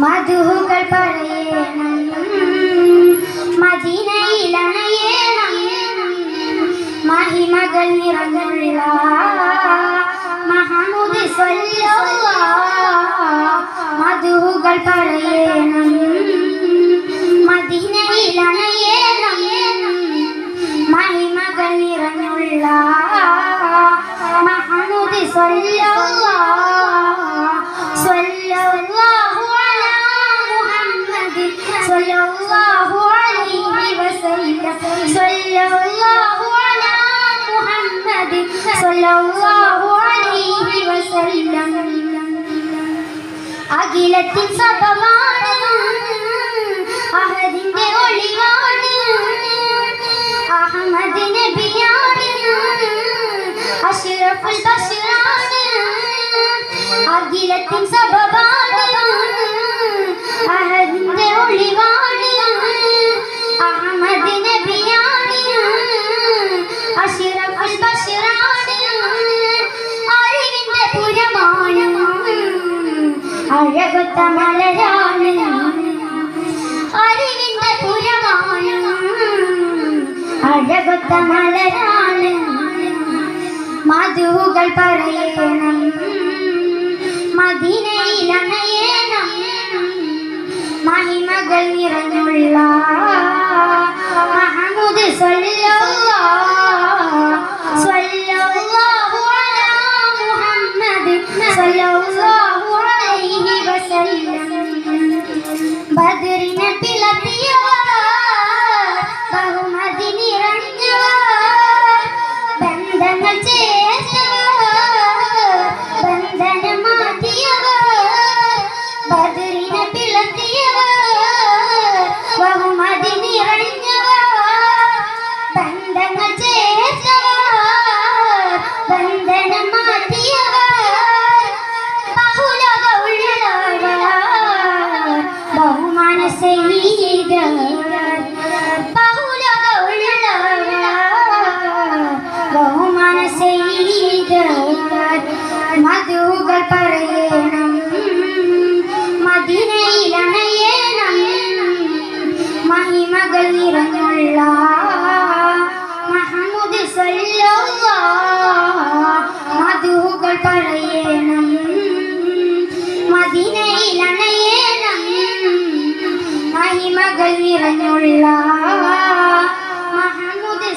മധുകൾ പറയണം. മഹിമകൾ നിറഞ്ഞുള്ള മഹമുദ് മധുകൾ പറയണം. മദീനയിലണയണം. മഹിമകൾ നിറഞ്ഞുള്ള അഖിലത്തിൻ സഭമാണ് അഹദിന്റെ ഒളിവാണ്. അഹമ്മദ് നബിയാണ് അഷ്റഫുൽ ബഷറാണ്. അഖിലത്തിൻ സഭമാണ് അഹദിന്റെ ഒളിവാണ് അഴകൊത്ത മലരാണ് അറിവിന്റെ പുരമാണ് അഴകൊത്ത മലരാണ് മധുകൾ പറയണം മദീനയിലണയണം മഹിമകൾ നിറഞ്ഞുള്ള മഹമുദ് സ്വല്ലോ അലാ മുഹമ്മദ് സ്വല്ലല്ലാഹു ബഹുമാന ചെയ്തവർ ബഹുലോക ബഹുമാന മധുകൾ പറയണം മദിനയിലണയണം മഹിമകൾ നിറഞ്ഞുള്ള മഹമുദ് മധുകൾ